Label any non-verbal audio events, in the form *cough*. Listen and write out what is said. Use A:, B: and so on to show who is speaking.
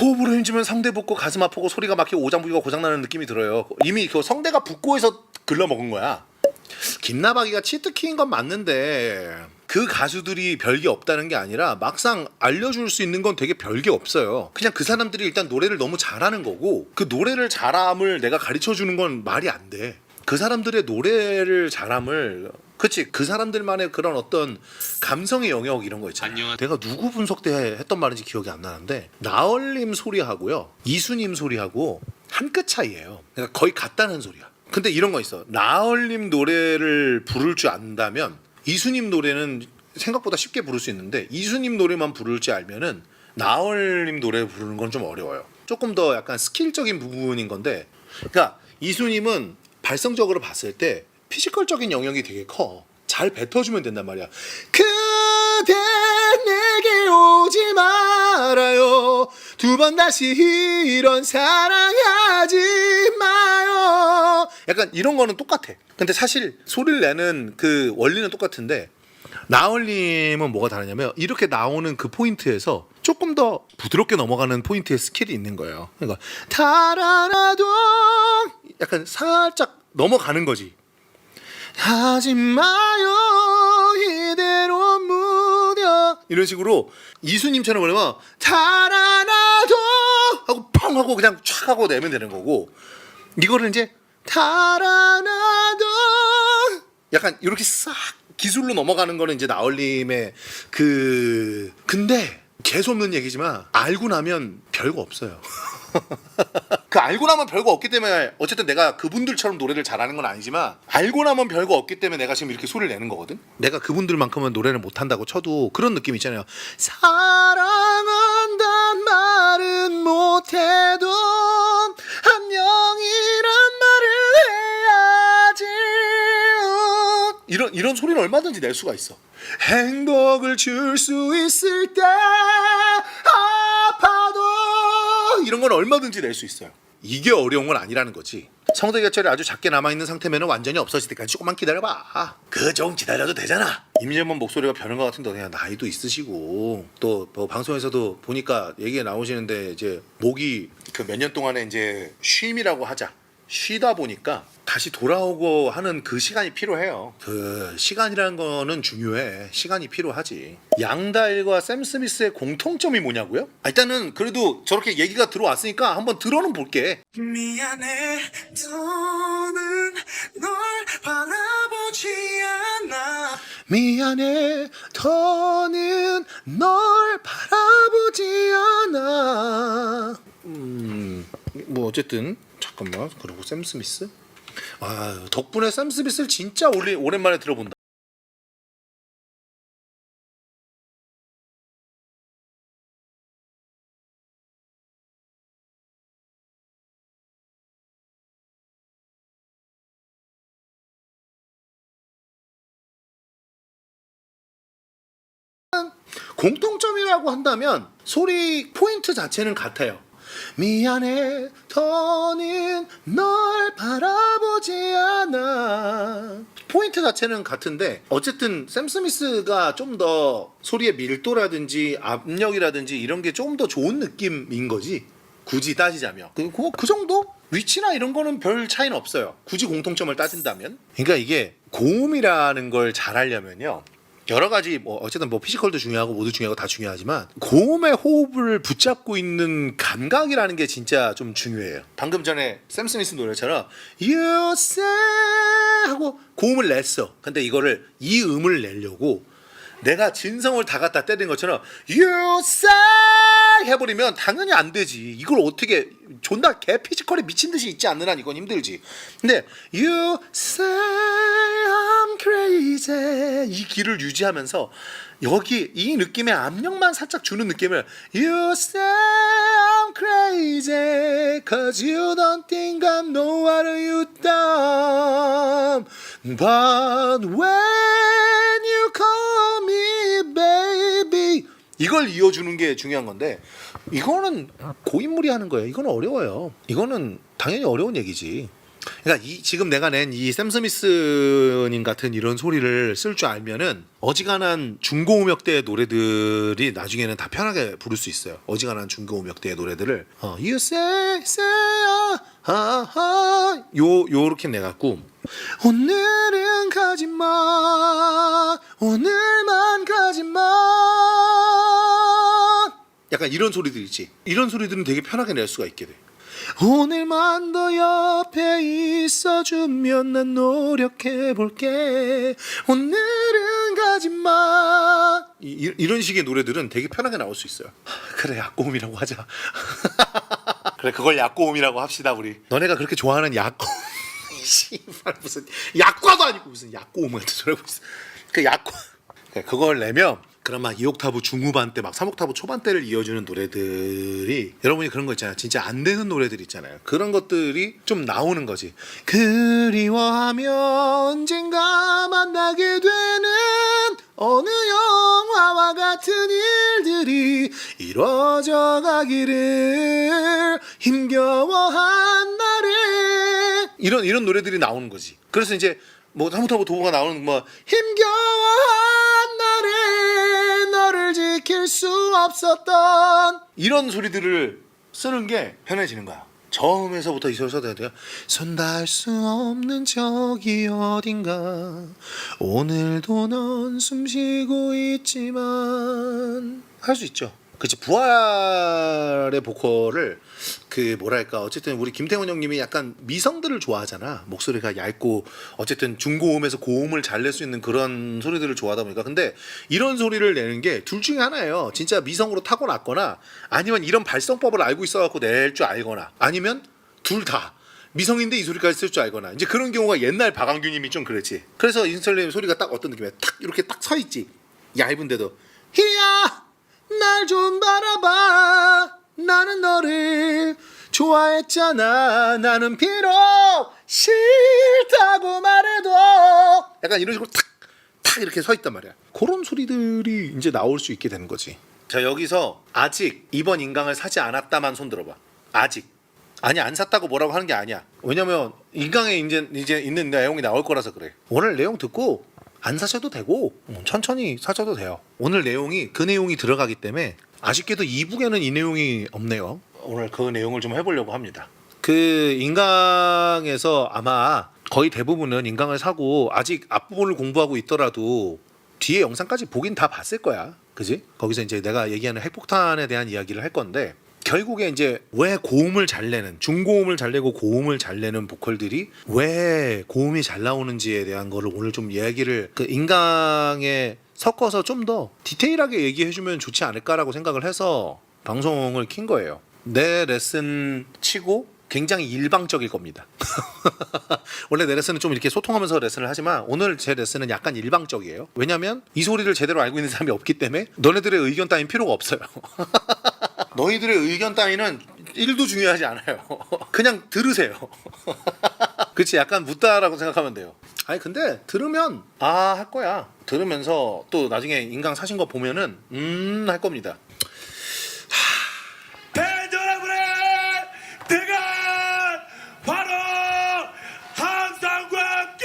A: 호흡으로 힘주면 성대 붓고 가슴 아프고 소리가 막히고 오장부기가 고장나는 느낌이 들어요. 이미 그 성대가 붓고 해서 글러먹은 거야. 김나박이가 치트키인 건 맞는데 그 가수들이 별게 없다는 게 아니라 막상 알려줄 수 있는 건 되게 별게 없어요. 그냥 그 사람들이 일단 노래를 너무 잘하는 거고 그 노래를 잘함을 내가 가르쳐 주는 건 말이 안 돼. 그 사람들의 노래를 잘함을 그치 그 사람들만의 그런 어떤 감성의 영역 이런 거 있잖아.
B: 안녕하-
A: 내가 누구 분석 때 했던 말인지 기억이 안 나는데 나얼님 소리하고요 이수님 소리하고 한 끗 차이예요. 그러니까 거의 같다는 소리야. 근데 이런 거 있어. 나얼님 노래를 부를 줄 안다면 이수님 노래는 생각보다 쉽게 부를 수 있는데 이수님 노래만 부를 줄 알면은 나얼님 노래 부르는 건 좀 어려워요. 조금 더 약간 스킬적인 부분인 건데, 그러니까 이수님은 발성적으로 봤을 때 피지컬적인 영역이 되게 커. 잘 뱉어주면 된단 말이야. 그대 내게 오지 말아요. 두 번 다시 이런 사랑하지 마요. 약간 이런 거는 똑같아. 근데 사실 소리를 내는 그 원리는 똑같은데 나얼님은 뭐가 다르냐면 이렇게 나오는 그 포인트에서 조금 더 부드럽게 넘어가는 포인트의 스킬이 있는 거예요. 그러니까 달아나도 약간 살짝 넘어가는 거지. 하지 마요. 이대로 무뎌 이런 식으로 이수님처럼 그러면 달아나도 하고 펑 하고 그냥 촥 하고 내면 되는 거고. 이거를 이제 달아나도 약간 이렇게 싹 기술로 넘어가는 거는 이제 나얼님의 그 근데 재수 없는 얘기지만 알고 나면 별거 없어요. *laughs* 그 알고 나면 별거 없기 때문에 어쨌든 내가 그분들처럼 노래를 잘하는 건 아니지만 알고 나면 별거 없기 때문에 내가 지금 이렇게 소리를 내는 거거든. 내가 그분들만큼은 노래를 못 한다고 쳐도 그런 느낌 있잖아요. 사랑한단 말은 못해도 안녕이란 말을 해야지. 이런 이런 소리는 얼마든지 낼 수가 있어. 행복을 줄 수 있을 때 아파도 이런 건 얼마든지 낼 수 있어요. 이게 어려운 건 아니라는 거지. 성대 결절이 아주 작게 남아 있는 상태면 완전히 없어질 때까지 조금만 기다려봐. 그 좀 기다려도 되잖아. 임재범 목소리가 변한 것 같은데 그냥 나이도 있으시고 또 뭐 방송에서도 보니까 얘기 나오시는데 이제 목이 그 몇 년 동안에 이제 쉼이라고 하자. 쉬다 보니까 다시 돌아오고 하는 그 시간이 필요해요. 그 시간이라는 거는 중요해. 시간이 필요하지. 양다일과 샘 스미스의 공통점이 뭐냐고요? 아, 일단은 그래도 저렇게 얘기가 들어왔으니까 한번 들어는 볼게.
C: 미안해 더는 널 바라보지 않아
A: 미안해, 더는 널 바라보지 않아. 음, 뭐 어쨌든 잠깐만. 그리고 샘 스미스. 아, 덕분에 샘 스미스를 진짜 오래, 오랜만에 들어본다. 공통점이라고 한다면 소리 포인트 자체는 같아요. 미안해, 더는 널 바라보지 않아. 포인트 자체는 같은데 어쨌든 샘 스미스가 좀 더 소리의 밀도라든지 압력이라든지 이런 게 좀 더 좋은 느낌인 거지. 굳이 따지자면 그, 그, 그 정도 위치나 이런 거는 별 차이는 없어요. 굳이 공통점을 따진다면. 그러니까 이게 고음이라는 걸 잘하려면요. 여러 가지 뭐 어쨌든 뭐 피지컬도 중요하고 모두 중요하고 다 중요하지만 고음의 호흡을 붙잡고 있는 감각이라는 게 진짜 좀 중요해요. 방금 전에 샘 스미스 노래처럼 You say 하고 고음을 냈어. 근데 이거를 이 음을 내려고 내가 진성을 다 갖다 때린 것처럼 You say 해버리면 당연히 안 되지. 이걸 어떻게 존나 개 피지컬에 미친 듯이 있지 않는 한 이건 힘들지. 근데 You say I'm crazy 이 길을 유지하면서 여기 이 느낌의 압력만 살짝 주는 느낌을 You say I'm crazy Cause you don't think I know what you done But when 이걸 이어주는 게 중요한 건데 이거는 고인물이 하는 거예요. 이거는 어려워요. 이거는 당연히 어려운 얘기지. 그러니까 이 지금 내가 낸 이 샘 스미스님 같은 이런 소리를 쓸 줄 알면은 어지간한 중고음역대의 노래들이 나중에는 다 편하게 부를 수 있어요. 어지간한 중고음역대의 노래들을 어, You say say 하하 요 요렇게 내 갖고 오늘은 가지 마 오늘만 가지 마 약간 이런 소리들 있지. 이런 소리들은 되게 편하게 낼 수가 있게 돼. 오늘만 더 옆에 있어주면 난 노력해 볼게. 오늘은 가지 마. 이, 이, 런 식의 노래들은 되게 편하게 나올 수 있어요. 하, *laughs* 그래 약고음이라고 하자. *laughs* 그래 그걸 약고음이라고 합시다 우리. 너네가 그렇게 좋아하는 약고. *laughs* 씨발 무슨 약과도 아니고 무슨 약고음 같은 소리 하고 있어. 그. 그래, 그걸 내면 막 2옥타브 중후반 때 막 3옥타브 초반 때를 이어주는 노래들이 여러분이 그런 거 있잖아요. 진짜 안 되는 노래들 있잖아요. 그런 것들이 좀 나오는 거지. 그리워하면 언젠가 만나게 되는 어느 영화와 같은 일들이 이루어져 가기를 힘겨워한 날에 이런 이런 노래들이 나오는 거지. 그래서 이제 뭐 한무타고 도구가 나오는 뭐 힘겨워한 지킬 수 없었던 이런 소리들을 쓰는 게 편해지는 거야. 처음에서부터 이 소리 써야 돼요. 손 닿을 수 없는 저기 어딘가 오늘도 넌 숨쉬고 있지만 할 수 있죠. 그치 부활의 보컬을 그 뭐랄까 어쨌든 우리 김태훈 형님이 약간 미성들을 좋아하잖아. 목소리가 얇고 어쨌든 중고음에서 고음을 잘 낼 수 있는 그런 소리들을 좋아하다 보니까. 근데 이런 소리를 내는 게 둘 중에 하나예요. 진짜 미성으로 타고났거나 아니면 이런 발성법을 알고 있어갖고 낼 줄 알거나 아니면 둘 다 미성인데 이 소리까지 쓸 줄 알거나. 이제 그런 경우가 옛날 박완규님이 좀 그랬지. 그래서 인스톨님 소리가 딱 어떤 느낌이야? 탁 이렇게 딱 서 있지. 얇은데도. 희야 나는 너를 좋아했잖아. 나는 비록 싫다고 말해도 약간 이런 식으로 탁 탁 이렇게 서 있단 말이야. 그런 소리들이 이제 나올 수 있게 되는 거지. 자 여기서 아직 이번 인강을 사지 않았다만 손 들어봐. 아직. 아니 안 샀다고 뭐라고 하는 게 아니야. 왜냐면 인강에 이제 이제 있는 내용이 나올 거라서 그래. 오늘 내용 듣고 안 사셔도 되고 음, 천천히 사셔도 돼요. 오늘 내용이 그 내용이 들어가기 때문에 아쉽게도 이북에는 이 내용이 없네요 오늘 그 내용을 좀 해보려고 합니다 그 인강에서 아마 거의 대부분은 인강을 사고 아직 앞부분을 공부하고 있더라도 뒤에 영상까지 보긴 다 봤을 거야. 그지? 거기서 이제 내가 얘기하는 핵폭탄에 대한 이야기를 할 건데 결국에 이제 왜 고음을 잘 내는 중고음을 잘 내고 고음을 잘 내는 보컬들이 왜 고음이 잘 나오는지에 대한 거를 오늘 좀 이야기를 그 인강에 섞어서 좀 더 디테일하게 얘기해 주면 좋지 않을까라고 생각을 해서 방송을 킨 거예요. 내 레슨 치고 굉장히 일방적일 겁니다. *laughs* 원래 내 레슨은 좀 이렇게 소통하면서 레슨을 하지만 오늘 제 레슨은 약간 일방적이에요. 왜냐면 이 소리를 제대로 알고 있는 사람이 없기 때문에 너네들의 의견 따윈 필요가 없어요. *laughs* 너희들의 의견 따위는 일도 중요하지 않아요. *laughs* 그냥 들으세요. *laughs* 그치 약간 묻다라고 생각하면 돼요. 아니 근데 들으면 아 할 거야. 들으면서 또 나중에 인강 사신 거 보면은 음 할 겁니다. 바로 항상과 함께